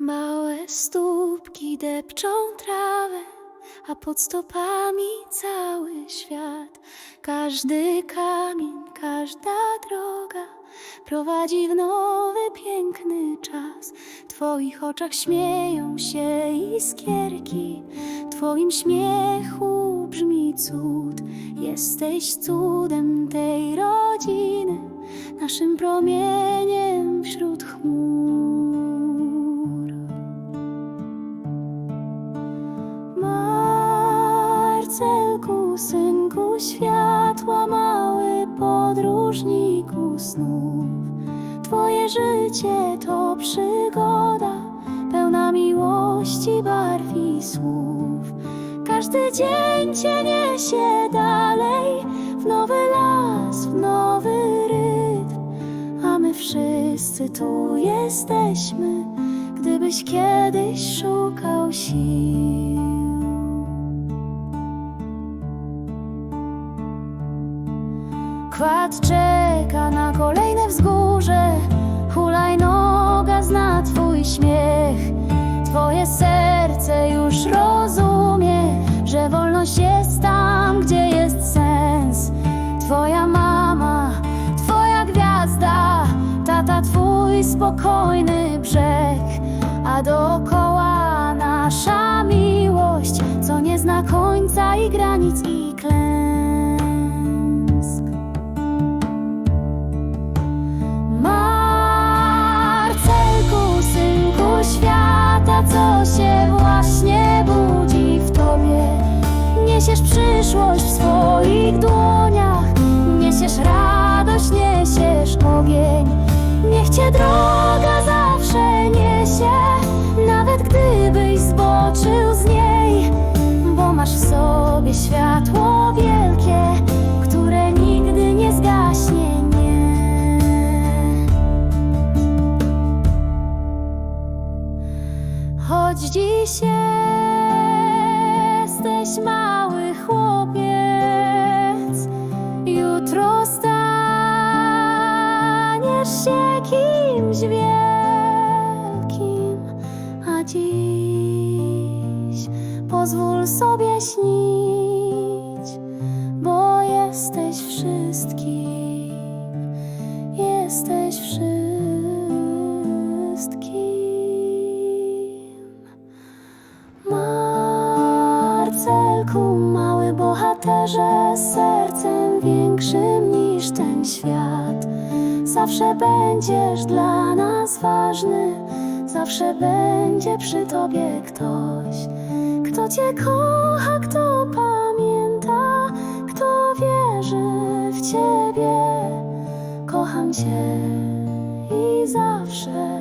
Małe stópki depczą trawę, a pod stopami cały świat. Każdy kamień, każda droga prowadzi w nowy, piękny czas. W Twoich oczach śmieją się iskierki, w Twoim śmiechu brzmi cud. Jesteś cudem tej rodziny, naszym promieniem wśród chmur. Marcelku, synku światła, mały podróżniku snów. Twoje życie to przygoda, pełna miłości, barw i słów. Każdy dzień cię niesie dalej, w nowy las, w nowy rytm. A my wszyscy tu jesteśmy, gdybyś kiedyś szukał sił. Kład czeka na kolejne wzgórze, hulajnoga zna twój śmiech. Twoje serce już rozumie, że wolność jest tam, gdzie jest sens. Twoja mama, twoja gwiazda, tata twój spokojny brzeg, a dookoła nasza miłość, co nie zna końca i granic i się właśnie budzi w tobie. Niesiesz przyszłość w swoich dłoniach, niesiesz radość, niesiesz ogień. Niech cię droga zawsze niesie, nawet gdybyś zboczył z niej, bo masz w sobie światło Choć dziś jesteś mały chłopiec, jutro staniesz się kimś wielkim, a dziś pozwól sobie śnić, bo jesteś wszystkim, jesteś wszystkim. Marcelku, mały bohaterze, z sercem większym niż ten świat. Zawsze będziesz dla nas ważny, zawsze będzie przy tobie ktoś, kto cię kocha, kto pamięta, kto wierzy w ciebie. Kocham cię i zawsze.